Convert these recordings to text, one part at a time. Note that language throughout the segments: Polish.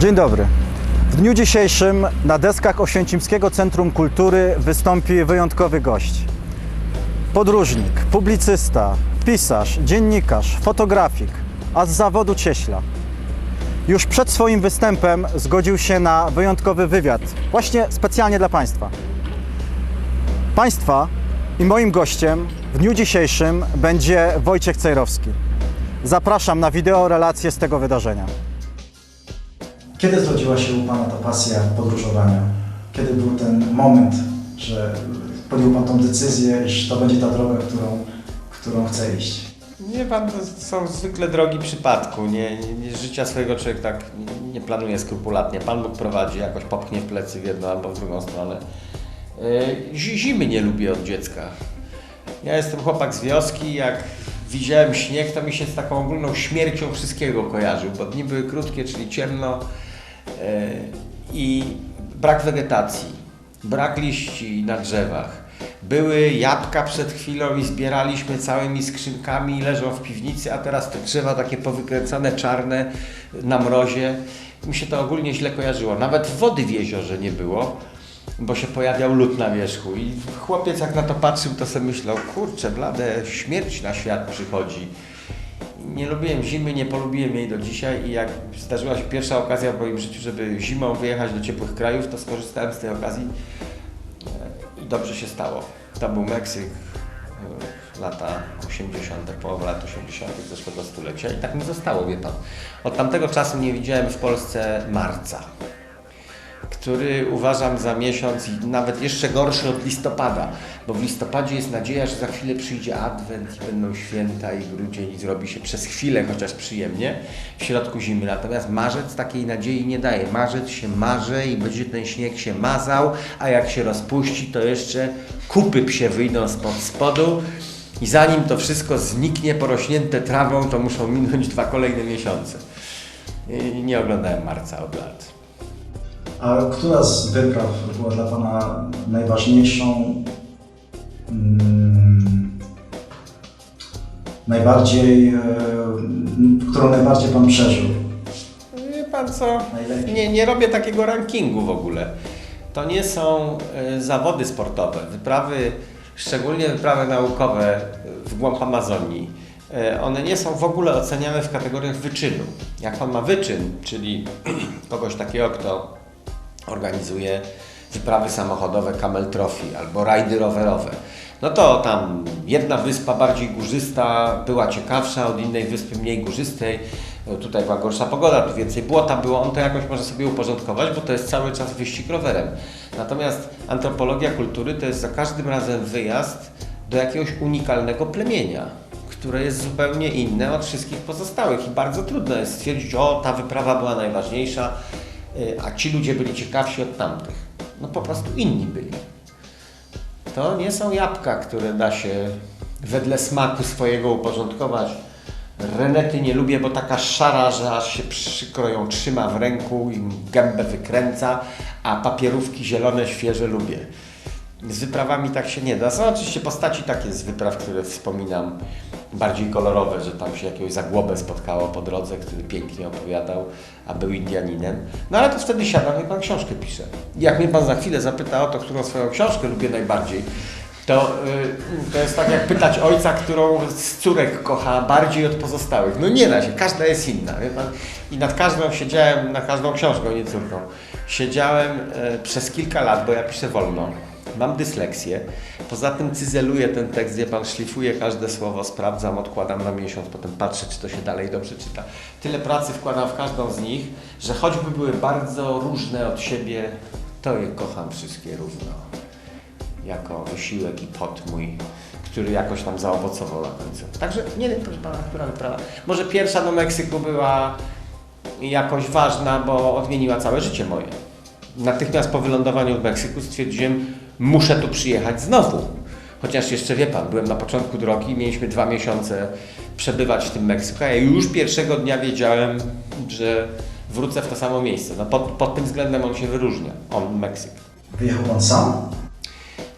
Dzień dobry. W dniu dzisiejszym na deskach Oświęcimskiego Centrum Kultury wystąpi wyjątkowy gość. Podróżnik, publicysta, pisarz, dziennikarz, fotografik, a z zawodu cieśla. Już przed swoim występem zgodził się na wyjątkowy wywiad, właśnie specjalnie dla Państwa. Państwa i moim gościem w dniu dzisiejszym będzie Wojciech Cejrowski. Zapraszam na wideo relację z tego wydarzenia. Kiedy zrodziła się u Pana ta pasja podróżowania? Kiedy był ten moment, że podjął Pan tą decyzję, iż to będzie ta droga, którą, którą chce iść? Nie pan, to są zwykle drogi przypadku. Nie, nie, życia swojego człowiek tak nie, planuje skrupulatnie. Pan Bóg prowadzi, jakoś popchnie w plecy w jedną albo w drugą stronę. Zi- Zimy nie lubię od dziecka. Ja jestem chłopak z wioski, jak widziałem śnieg, to mi się z taką ogólną śmiercią wszystkiego kojarzył, bo dni były krótkie, czyli ciemno i brak wegetacji, brak liści na drzewach. Były jabłka przed chwilą i zbieraliśmy całymi skrzynkami, leżą w piwnicy, a teraz te drzewa takie powykręcane, czarne na mrozie. Mi się to ogólnie źle kojarzyło. Nawet wody w jeziorze nie było, bo się pojawiał lód na wierzchu. I chłopiec jak na to patrzył, to sobie myślał, kurczę blade, śmierć na świat przychodzi. Nie lubiłem zimy, nie polubiłem jej do dzisiaj i jak zdarzyła się pierwsza okazja w moim życiu, żeby zimą wyjechać do ciepłych krajów, to skorzystałem z tej okazji i dobrze się stało. To był Meksyk, e, lata 80., połowa lat 80. zeszłego stulecia i tak mi zostało, wie pan. Od tamtego czasu nie widziałem w Polsce marca, który uważam za miesiąc nawet jeszcze gorszy od listopada, bo w listopadzie jest nadzieja, że za chwilę przyjdzie adwent i będą święta i grudzień i zrobi się przez chwilę chociaż przyjemnie w środku zimy. Natomiast marzec takiej nadziei nie daje. Marzec się marze i będzie ten śnieg się mazał, a jak się rozpuści, to jeszcze kupy psie wyjdą spod spodu i zanim to wszystko zniknie porośnięte trawą, to muszą minąć dwa kolejne miesiące. I nie oglądałem marca od lat. A która z wypraw była dla Pana najważniejszą, mm, najbardziej, e, którą najbardziej Pan przeżył? Wie pan co? Najlepiej. Nie, nie robię takiego rankingu w ogóle. To nie są e, zawody sportowe. Wyprawy, szczególnie wyprawy naukowe w głąb Amazonii, e, one nie są w ogóle oceniane w kategoriach wyczynu. Jak pan ma wyczyn, czyli kogoś takiego, kto organizuje wyprawy samochodowe Camel Trophy albo rajdy rowerowe, no to tam jedna wyspa bardziej górzysta była ciekawsza od innej wyspy mniej górzystej. Tutaj była gorsza pogoda, tu więcej błota było, on to jakoś może sobie uporządkować, bo to jest cały czas wyścig rowerem. Natomiast antropologia kultury to jest za każdym razem wyjazd do jakiegoś unikalnego plemienia, które jest zupełnie inne od wszystkich pozostałych i bardzo trudno jest stwierdzić, o ta wyprawa była najważniejsza, a ci ludzie byli ciekawsi od tamtych. No po prostu inni byli. To nie są jabłka, które da się wedle smaku swojego uporządkować. Renety nie lubię, bo taka szara, że aż się przykro ją trzyma w ręku i gębę wykręca, a papierówki zielone, świeże lubię. Z wyprawami tak się nie da. Są oczywiście postaci takie z wypraw, które wspominam, bardziej kolorowe, że tam się jakiegoś zagłobę spotkało po drodze, który pięknie opowiadał, a był Indianinem. No ale to wtedy siadam i pan książkę pisze. Jak mnie pan za chwilę zapyta o to, którą swoją książkę lubię najbardziej, to, y, to jest tak jak pytać ojca, którą z córek kocha bardziej od pozostałych. No nie da się, każda jest inna. I nad każdą siedziałem, nad każdą książką, nie córką. Siedziałem e, przez kilka lat, bo ja piszę wolno. Mam dysleksję. Poza tym cyzeluję ten tekst, gdzie pan szlifuje każde słowo, sprawdzam, odkładam na miesiąc, potem patrzę, czy to się dalej dobrze czyta. Tyle pracy wkładam w każdą z nich, że choćby były bardzo różne od siebie, to je kocham wszystkie równo jako wysiłek i pot mój, który jakoś tam zaowocował na końcu. Także nie wiem, proszę pana, która wyprawa. Może pierwsza do Meksyku była jakoś ważna, bo odmieniła całe życie moje. Natychmiast po wylądowaniu w Meksyku stwierdziłem, muszę tu przyjechać znowu. Chociaż jeszcze wie pan, byłem na początku drogi, mieliśmy dwa miesiące przebywać w tym Meksyku, a ja już pierwszego dnia wiedziałem, że wrócę w to samo miejsce. No pod, pod tym względem on się wyróżnia, on Meksyk. Wyjechał Pan sam?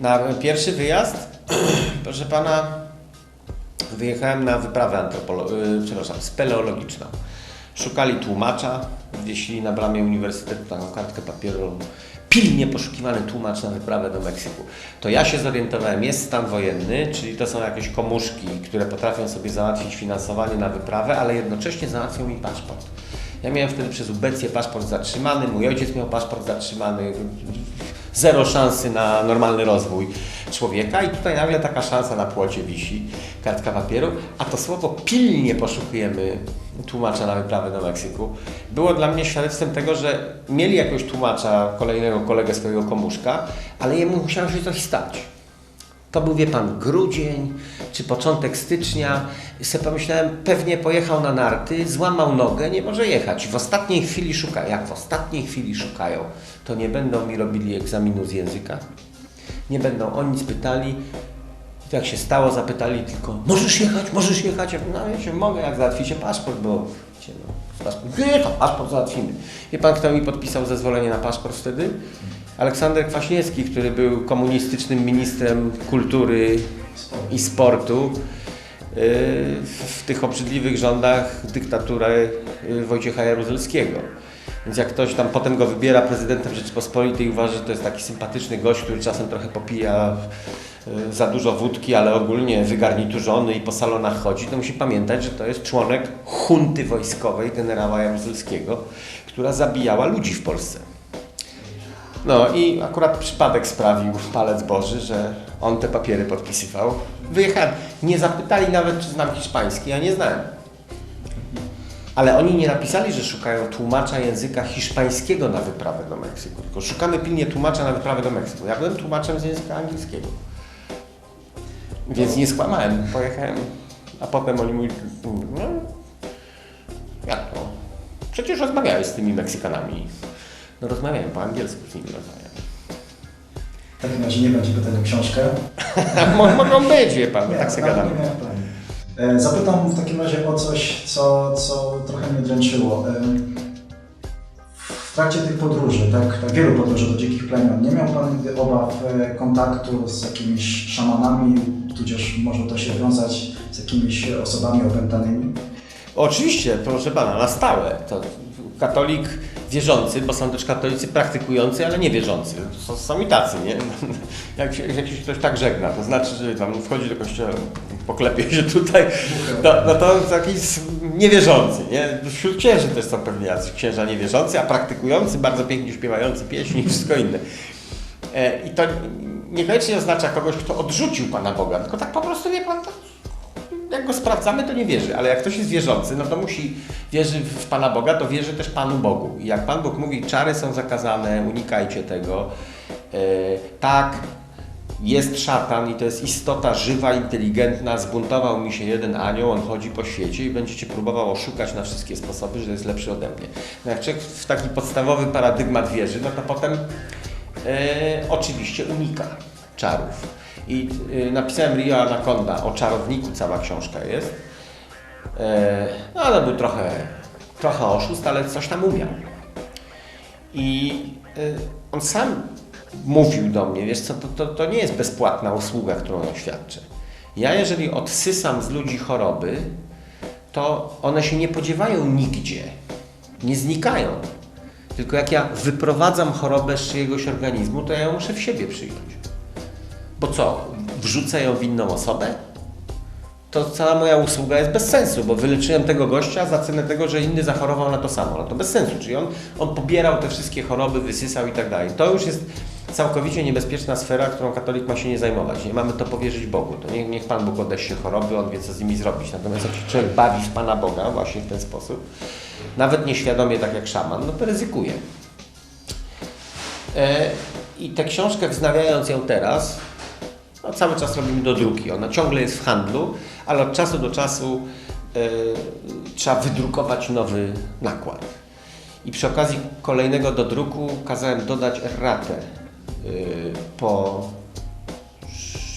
Na pierwszy wyjazd, proszę pana, wyjechałem na wyprawę antropolo- y, przepraszam, speleologiczną. Szukali tłumacza, wiesili na bramie uniwersytetu taką kartkę papierową. Pilnie poszukiwany tłumacz na wyprawę do Meksyku. To ja się zorientowałem, jest stan wojenny, czyli to są jakieś komuszki, które potrafią sobie załatwić finansowanie na wyprawę, ale jednocześnie załatwią mi paszport. Ja miałem wtedy przez ubecję paszport zatrzymany, mój ojciec miał paszport zatrzymany, zero szansy na normalny rozwój człowieka i tutaj nagle taka szansa na płocie wisi, kartka papieru, a to słowo pilnie poszukujemy tłumacza na wyprawę do Meksyku było dla mnie świadectwem tego, że mieli jakiegoś tłumacza, kolejnego kolegę swojego komuszka, ale jemu musiało się coś stać. To był, wie pan, grudzień czy początek stycznia. Sobie pomyślałem, pewnie pojechał na narty, złamał nogę, nie może jechać. W ostatniej chwili szuka. Jak w ostatniej chwili szukają, to nie będą mi robili egzaminu z języka. Nie będą o nic pytali. I tak się stało, zapytali tylko, możesz jechać, możesz jechać. No ja się mogę, jak załatwicie paszport, bo wiecie, no, paszport, nie, to paszport załatwimy. Wie pan, kto mi podpisał zezwolenie na paszport wtedy? Aleksander Kwaśniewski, który był komunistycznym ministrem kultury i sportu yy, w tych obrzydliwych rządach dyktatury yy, Wojciecha Jaruzelskiego. Więc jak ktoś tam potem go wybiera prezydentem Rzeczypospolitej i uważa, że to jest taki sympatyczny gość, który czasem trochę popija za dużo wódki, ale ogólnie wygarniturzony i po salonach chodzi, to musi pamiętać, że to jest członek hunty wojskowej generała Jaruzelskiego, która zabijała ludzi w Polsce. No i akurat przypadek sprawił palec Boży, że on te papiery podpisywał. Wyjechałem. Nie zapytali nawet, czy znam hiszpański, ja nie znałem. Ale oni nie napisali, że szukają tłumacza języka hiszpańskiego na wyprawę do Meksyku, tylko szukamy pilnie tłumacza na wyprawę do Meksyku. Ja byłem tłumaczem z języka angielskiego. Więc nie skłamałem, pojechałem, a potem oni mówili, no, jak to? Przecież rozmawiałeś z tymi Meksykanami. No rozmawiałem po angielsku z nimi rozmawiałem. W takim razie nie będzie pytań o książkę. Mo- Mogą być, wie pan, Nie, tak nie gadamy. E, Zapytam w takim razie o coś, co, co trochę mnie dręczyło. Trakcie tych podróży, tak, tak wielu podróży do dzikich plemion, nie miał Pan nigdy obaw e, kontaktu z jakimiś szamanami, tudzież może to się wiązać z jakimiś osobami opętanymi? Oczywiście, proszę pana, na stałe. To katolik wierzący, bo są też katolicy praktykujący, ale nie wierzący. Są, są i tacy, nie? Jak się, jak się ktoś tak żegna, to znaczy, że tam wchodzi do kościoła, poklepie się tutaj, no, no to taki s- niewierzący, nie? Wśród księży też są pewnie jacyś księża niewierzący, a praktykujący, bardzo pięknie śpiewający pieśni i wszystko inne. E, I to niekoniecznie oznacza kogoś, kto odrzucił Pana Boga, tylko tak po prostu, wie Pan, to jak go sprawdzamy, to nie wierzy, ale jak ktoś jest wierzący, no to musi wierzy w Pana Boga, to wierzy też Panu Bogu. I jak Pan Bóg mówi, czary są zakazane, unikajcie tego. E, tak, jest szatan i to jest istota żywa, inteligentna, zbuntował mi się jeden anioł, on chodzi po świecie i będziecie próbował oszukać na wszystkie sposoby, że jest lepszy ode mnie. No jak człowiek w taki podstawowy paradygmat wierzy, no to potem e, oczywiście unika czarów. I e, napisałem Rio Anaconda, o czarowniku cała książka jest. E, no ale był trochę, trochę oszust, ale coś tam umiał. I y, on sam mówił do mnie, wiesz co, to, to, to nie jest bezpłatna usługa, którą ja świadczę. Ja jeżeli odsysam z ludzi choroby, to one się nie podziewają nigdzie, nie znikają. Tylko jak ja wyprowadzam chorobę z czyjegoś organizmu, to ja ją muszę w siebie przyjąć. Bo co, wrzucę ją w inną osobę? to cała moja usługa jest bez sensu, bo wyleczyłem tego gościa za cenę tego, że inny zachorował na to samo. No to bez sensu, czyli on, on pobierał te wszystkie choroby, wysysał i tak dalej. To już jest całkowicie niebezpieczna sfera, którą katolik ma się nie zajmować. Nie mamy to powierzyć Bogu. To niech, niech Pan Bóg odeście choroby, On wie, co z nimi zrobić. Natomiast jak się człowiek bawi w Pana Boga właśnie w ten sposób, nawet nieświadomie, tak jak szaman, no to ryzykuje. E, I tę książkę wznawiając ją teraz, no, cały czas robimy do druki. Ona ciągle jest w handlu, ale od czasu do czasu e, trzeba wydrukować nowy nakład. I przy okazji kolejnego dodruku kazałem dodać erratę e, po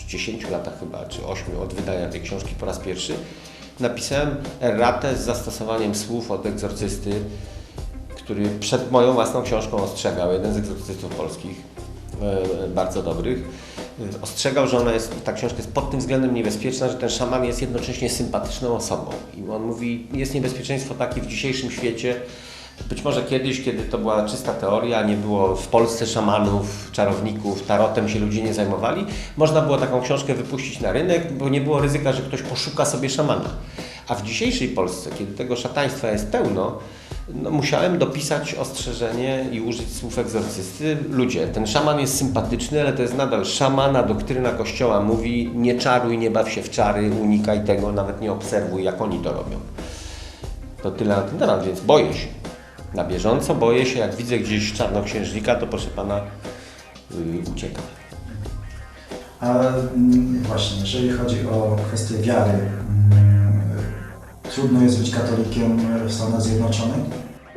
10 latach chyba, czy 8 od wydania tej książki po raz pierwszy. Napisałem erratę z zastosowaniem słów od egzorcysty, który przed moją własną książką ostrzegał, jeden z egzorcystów polskich, bardzo dobrych. y, ostrzegał, że ona jest, ta książka jest pod tym względem niebezpieczna, że ten szaman jest jednocześnie sympatyczną osobą. I on mówi, jest niebezpieczeństwo takie w dzisiejszym świecie, być może kiedyś, kiedy to była czysta teoria, nie było w Polsce szamanów, czarowników, tarotem się ludzie nie zajmowali, można było taką książkę wypuścić na rynek, bo nie było ryzyka, że ktoś poszuka sobie szamana. A w dzisiejszej Polsce, kiedy tego szataństwa jest pełno, no, musiałem dopisać ostrzeżenie i użyć słów egzorcysty. Ludzie, ten szaman jest sympatyczny, ale to jest nadal szamana. Doktryna Kościoła mówi nie czaruj, nie baw się w czary, unikaj tego, nawet nie obserwuj, jak oni to robią. To tyle na ten temat, więc boję się. Na bieżąco boję się, jak widzę gdzieś czarnoksiężnika, to proszę pana, yy. A mm, właśnie, jeżeli chodzi o kwestię wiary, mm, trudno jest być katolikiem w Stanach Zjednoczonych?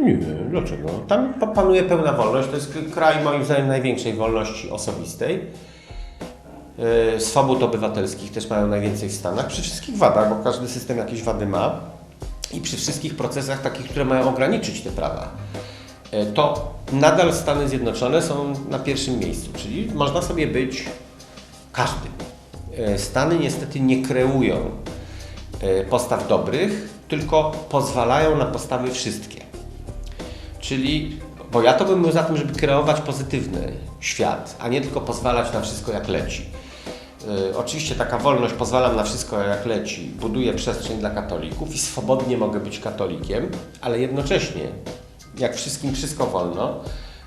Nie, dlaczego? Tam pa- panuje pełna wolność. To jest kraj moim zdaniem największej wolności osobistej. Yy, Swobód obywatelskich też mają najwięcej w Stanach. Przy wszystkich wadach, bo każdy system jakieś wady ma. I przy wszystkich procesach takich, które mają ograniczyć te prawa. Yy, To nadal Stany Zjednoczone są na pierwszym miejscu. Czyli można sobie być każdym. Yy, Stany niestety nie kreują postaw dobrych, tylko pozwalają na postawy wszystkie. Czyli, bo ja to bym był za tym, żeby kreować pozytywny świat, a nie tylko pozwalać na wszystko jak leci. Yy, oczywiście taka wolność, pozwalam na wszystko jak leci, buduje przestrzeń dla katolików i swobodnie mogę być katolikiem, ale jednocześnie, jak wszystkim wszystko wolno,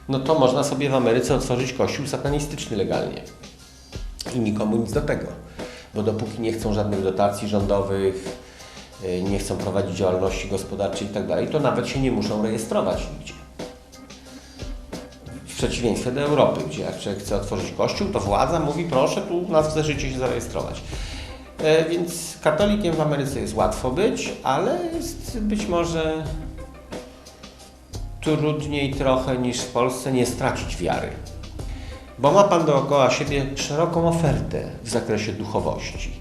no to można sobie w Ameryce otworzyć kościół satanistyczny legalnie. I nikomu nic do tego, bo dopóki nie chcą żadnych dotacji rządowych, y, nie chcą prowadzić działalności gospodarczej i tak to nawet się nie muszą rejestrować nigdzie. W przeciwieństwie do Europy, gdzie jak człowiek chce otworzyć kościół, to władza mówi proszę tu na chcecie się zarejestrować. E, Więc katolikiem w Ameryce jest łatwo być, ale jest być może trudniej trochę niż w Polsce nie stracić wiary. Bo ma Pan dookoła siebie szeroką ofertę w zakresie duchowości,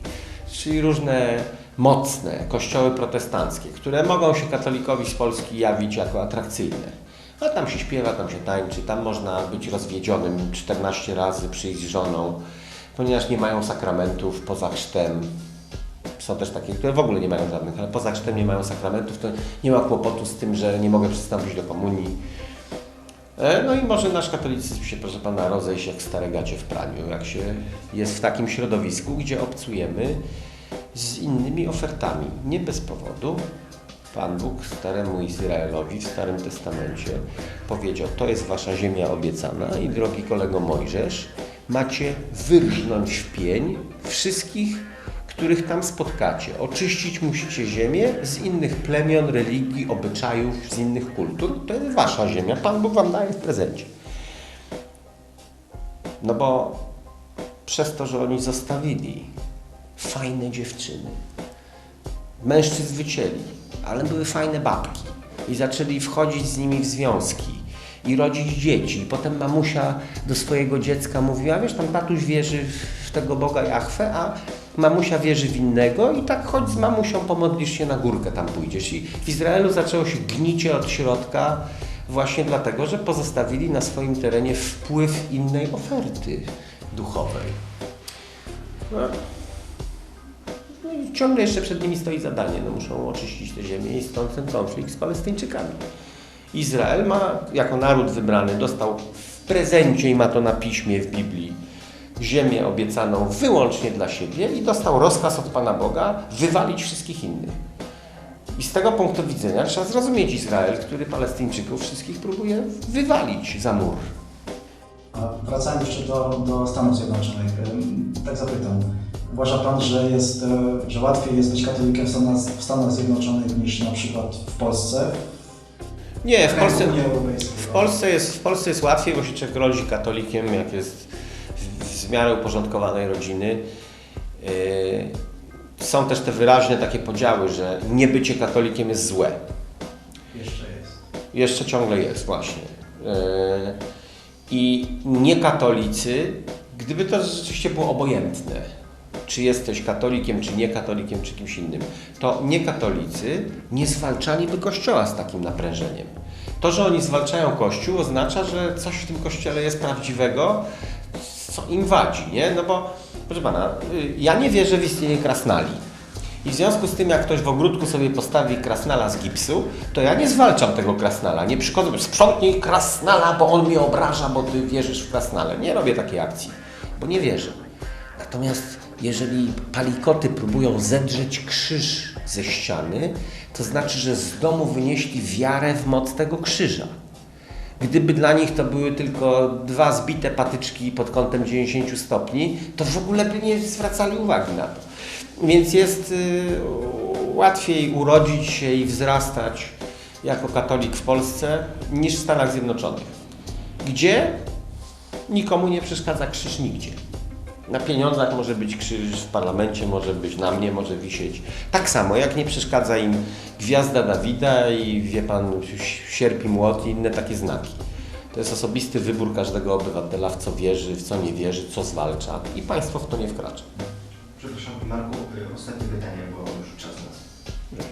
czyli różne mocne kościoły protestanckie, które mogą się katolikowi z Polski jawić jako atrakcyjne. A tam się śpiewa, tam się tańczy, tam można być rozwiedzionym 14 razy, przyjść z żoną, ponieważ nie mają sakramentów poza chrztem. Są też takie, które w ogóle nie mają żadnych, ale poza chrztem nie mają sakramentów, to nie ma kłopotu z tym, że nie mogę przystąpić do komunii. E, No i może nasz katolicyzm się, proszę Pana, rozejść jak stare gacie w praniu, jak się jest w takim środowisku, gdzie obcujemy z innymi ofertami. Nie bez powodu Pan Bóg staremu Izraelowi w Starym Testamencie powiedział, to jest Wasza ziemia obiecana i drogi kolego Mojżesz, macie wyrżnąć w pień wszystkich, których tam spotkacie. Oczyścić musicie ziemię z innych plemion, religii, obyczajów, z innych kultur. To jest Wasza ziemia. Pan Bóg Wam daje w prezencie. No bo przez to, że oni zostawili fajne dziewczyny, mężczyzn wycięli, ale były fajne babki i zaczęli wchodzić z nimi w związki i rodzić dzieci. I potem mamusia do swojego dziecka mówiła, wiesz, tam tatuś wierzy w tego Boga Jachwę, a mamusia wierzy w innego i tak chodź z mamusią, pomodlisz się na górkę, tam pójdziesz. I w Izraelu zaczęło się gnicie od środka właśnie dlatego, że pozostawili na swoim terenie wpływ innej oferty duchowej. No. No i ciągle jeszcze przed nimi stoi zadanie. No muszą oczyścić tę ziemię i stąd ten konflikt z Palestyńczykami. Izrael ma, jako naród wybrany, dostał w prezencie i ma to na piśmie w Biblii ziemię obiecaną wyłącznie dla siebie i dostał rozkaz od Pana Boga wywalić wszystkich innych. I z tego punktu widzenia trzeba zrozumieć Izrael, który Palestyńczyków wszystkich próbuje wywalić za mur. A wracając jeszcze do, do Stanów Zjednoczonych, tak zapytam. Uważa Pan, że, jest, e, że łatwiej jest być katolikiem w Stanach, w Stanach Zjednoczonych niż na przykład w Polsce? Nie, w Polsce, w Polsce, jest, w Polsce jest łatwiej, bo się człowiek rodzi katolikiem, jak jest w, w miarę uporządkowanej rodziny. Yy, są też te wyraźne takie podziały, że nie bycie katolikiem jest złe. Jeszcze jest. Jeszcze ciągle jest, właśnie. Yy, I niekatolicy, gdyby to rzeczywiście było obojętne, czy jesteś katolikiem, czy nie katolikiem, czy kimś innym, to niekatolicy nie zwalczaliby Kościoła z takim naprężeniem. To, że oni zwalczają Kościół, oznacza, że coś w tym Kościele jest prawdziwego, co im wadzi, nie? No bo, proszę pana, y, ja nie wierzę w istnienie krasnali. I w związku z tym, jak ktoś w ogródku sobie postawi krasnala z gipsu, to ja nie zwalczam tego krasnala. Nie przychodzę, sprzątnij krasnala, bo on mnie obraża, bo ty wierzysz w krasnale. Nie robię takiej akcji, bo nie wierzę. Natomiast jeżeli palikoty próbują zedrzeć krzyż ze ściany, to znaczy, że z domu wynieśli wiarę w moc tego krzyża. Gdyby dla nich to były tylko dwa zbite patyczki pod kątem 90 stopni, to w ogóle by nie zwracali uwagi na to. Więc jest y, łatwiej urodzić się i wzrastać jako katolik w Polsce niż w Stanach Zjednoczonych, gdzie nikomu nie przeszkadza krzyż nigdzie. Na pieniądzach może być krzyż, w parlamencie może być, na mnie może wisieć. Tak samo jak nie przeszkadza im gwiazda Dawida i wie pan, sierp i młot i inne takie znaki. To jest osobisty wybór każdego obywatela, w co wierzy, w co nie wierzy, co zwalcza i państwo w to nie wkracza. Przepraszam, Marku, y, ostatnie pytanie, bo już czas nas.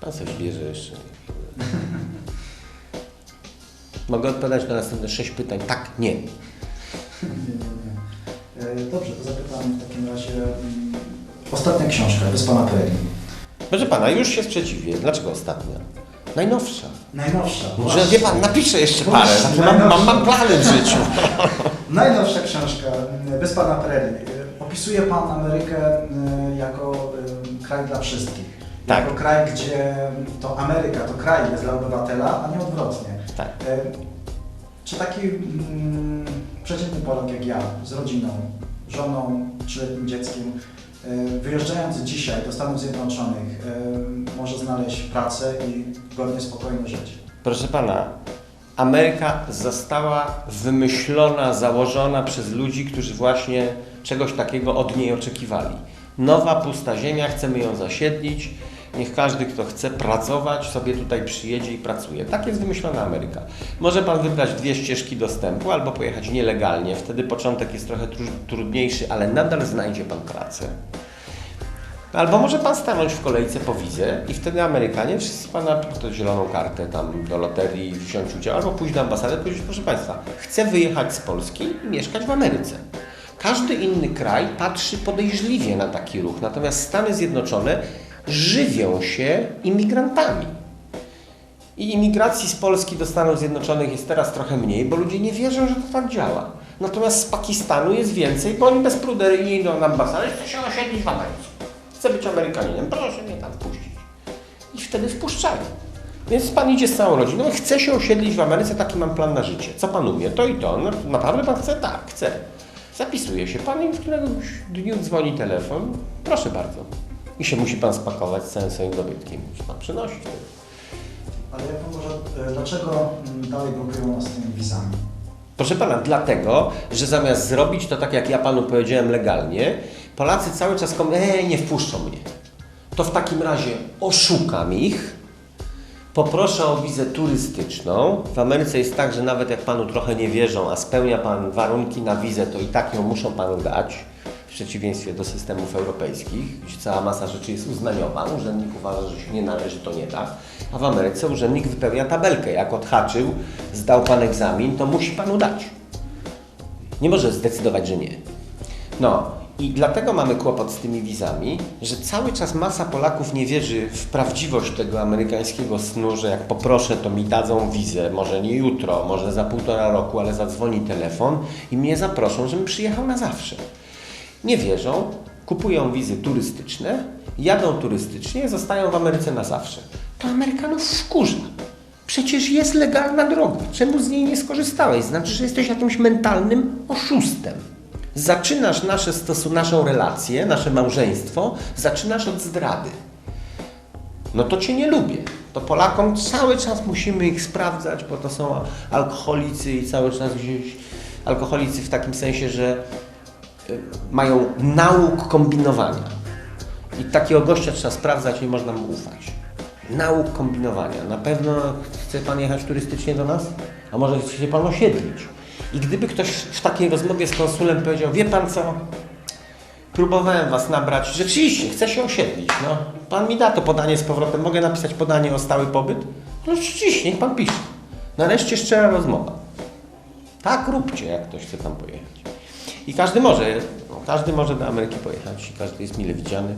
Pan coś bierze jeszcze. Mogę odpowiadać na następne sześć pytań. Tak, nie. Dobrze, to zapytam w takim razie. mm, Ostatnia książka, Wyspa na Prairie. Proszę pana, już się sprzeciwię. Dlaczego ostatnia? Najnowsza. Najnowsza. Może wie pan, napiszę jeszcze parę. Właśnie, mam, mam, mam plany w życiu. Najnowsza książka, mm, Wyspa na Prairie. Opisuje Pan Amerykę mm, jako kraj dla wszystkich. Tak. Jako kraj, gdzie to Ameryka, to kraj jest dla obywatela, a nie odwrotnie. Tak. E, Czy taki mm, przeciętny Polak jak ja, z rodziną, żoną, trzyletnim dzieckiem, e, wyjeżdżając dzisiaj do Stanów Zjednoczonych, e, może znaleźć pracę i godnie, spokojnie żyć? Proszę pana, Ameryka została wymyślona, założona przez ludzi, którzy właśnie czegoś takiego od niej oczekiwali. Nowa, pusta ziemia, chcemy ją zasiedlić. Niech każdy, kto chce pracować, sobie tutaj przyjedzie i pracuje. Tak jest wymyślona Ameryka. Może pan wybrać dwie ścieżki dostępu albo pojechać nielegalnie. Wtedy początek jest trochę tru- trudniejszy, ale nadal znajdzie pan pracę. Albo może pan stanąć w kolejce po wizę i wtedy Amerykanie wszyscy pana to zieloną kartę tam do loterii wziąć udział, albo pójść do ambasady i powiedzieć, proszę państwa, chcę wyjechać z Polski i mieszkać w Ameryce. Każdy inny kraj patrzy podejrzliwie na taki ruch, natomiast Stany Zjednoczone żywią się imigrantami. I imigracji z Polski do Stanów Zjednoczonych jest teraz trochę mniej, bo ludzie nie wierzą, że to tak działa. Natomiast z Pakistanu jest więcej, bo oni bezpruderyjnie idą na ambasadę, chcę się osiedlić w Ameryce. Chcę być Amerykaninem, proszę mnie tam wpuścić. I wtedy wpuszczają. Więc pan idzie z całą rodziną i chce się osiedlić w Ameryce, taki mam plan na życie. Co pan umie? To i to. No, naprawdę pan chce? Tak, chcę. Zapisuje się pan i w któregoś dniu dzwoni telefon. Proszę bardzo. I się musi pan spakować z całym swoim dobytkiem. Musi pan przynosić. Ale jak pan może, e, dlaczego mm, dalej blokują nas tymi wizami? Proszę pana, dlatego, że zamiast zrobić to tak, jak ja panu powiedziałem legalnie, Polacy cały czas kom, e, nie wpuszczą mnie. To w takim razie oszukam ich, poproszę o wizę turystyczną. W Ameryce jest tak, że nawet jak panu trochę nie wierzą, a spełnia pan warunki na wizę, to i tak ją muszą panu dać. W przeciwieństwie do systemów europejskich, gdzie cała masa rzeczy jest uznaniowa, urzędnik uważa, że się nie należy, to nie da. A w Ameryce urzędnik wypełnia tabelkę. Jak odhaczył, zdał pan egzamin, to musi panu dać. Nie może zdecydować, że nie. No i dlatego mamy kłopot z tymi wizami, że cały czas masa Polaków nie wierzy w prawdziwość tego amerykańskiego snu, że jak poproszę, to mi dadzą wizę, może nie jutro, może za półtora roku, ale zadzwoni telefon i mnie zaproszą, żebym przyjechał na zawsze. Nie wierzą, kupują wizy turystyczne, jadą turystycznie, zostają w Ameryce na zawsze. To Amerykanów wkurza. Przecież jest legalna droga. Czemu z niej nie skorzystałeś? Znaczy, że jesteś jakimś mentalnym oszustem. Zaczynasz nasze stosu, naszą relację, nasze małżeństwo, zaczynasz od zdrady. No to Cię nie lubię. To Polakom cały czas musimy ich sprawdzać, bo to są alkoholicy i cały czas gdzieś alkoholicy w takim sensie, że mają nauk kombinowania. I takiego gościa trzeba sprawdzać, nie można mu ufać. Nauk kombinowania. Na pewno chce Pan jechać turystycznie do nas? A może chce się Pan osiedlić? I gdyby ktoś w takiej rozmowie z konsulem powiedział, wie Pan co, próbowałem Was nabrać, rzeczywiście, chcę się osiedlić, no. Pan mi da to podanie z powrotem, mogę napisać podanie o stały pobyt? No rzeczywiście, niech Pan pisze. Nareszcie szczera rozmowa. Tak róbcie, jak ktoś chce tam pojechać. I każdy może, no, każdy może do Ameryki pojechać i każdy jest mile widziany.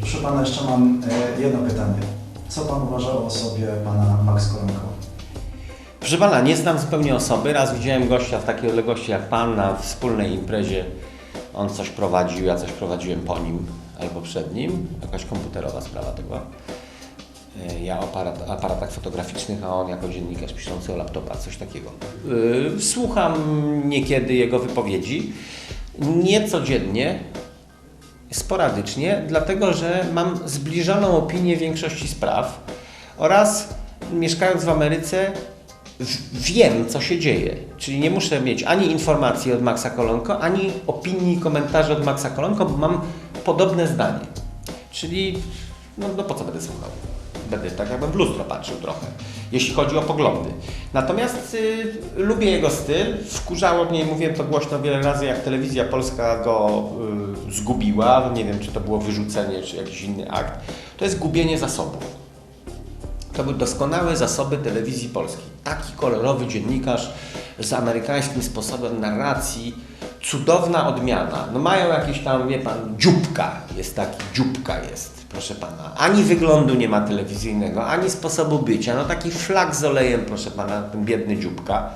Proszę pana, jeszcze mam e, jedno pytanie. Co pan uważa o osobie pana Max Koronko? Proszę pana, nie znam zupełnie osoby. Raz widziałem gościa w takiej odległości jak pan na wspólnej imprezie. On coś prowadził, ja coś prowadziłem po nim albo przed nim. Jakaś komputerowa sprawa to była. E, Ja o aparat, aparatach fotograficznych, a on jako dziennikarz piszący o laptopach, coś takiego. Yy, Słucham niekiedy jego wypowiedzi. Nie codziennie, sporadycznie, dlatego że mam zbliżoną opinię większości spraw oraz mieszkając w Ameryce wiem, co się dzieje. Czyli nie muszę mieć ani informacji od Maxa Kolonko, ani opinii komentarzy od Maxa Kolonko, bo mam podobne zdanie. Czyli no, no po co będę słuchał? Będę tak jakbym w lustro patrzył trochę, jeśli chodzi o poglądy. Natomiast y, lubię jego styl. Wkurzało mnie, mówiłem to głośno wiele razy, jak telewizja polska go y, zgubiła. Nie wiem, czy to było wyrzucenie, czy jakiś inny akt. To jest gubienie zasobów. To były doskonałe zasoby telewizji polskiej. Taki kolorowy dziennikarz z amerykańskim sposobem narracji, cudowna odmiana. No mają jakieś tam, wie pan, dzióbka, jest taki, dzióbka jest, proszę pana. Ani wyglądu nie ma telewizyjnego, ani sposobu bycia. No taki flak z olejem, proszę pana, ten biedny dzióbka.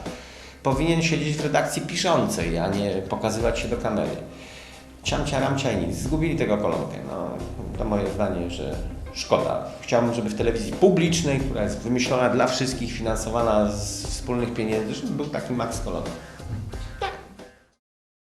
Powinien siedzieć w redakcji piszącej, a nie pokazywać się do kamery. Ciamcia, ramcia i nic. Zgubili tego kolonkę. No, to moje zdanie, że szkoda. Chciałbym, żeby w telewizji publicznej, która jest wymyślona dla wszystkich, finansowana z wspólnych pieniędzy, żeby był taki Max Kolonka.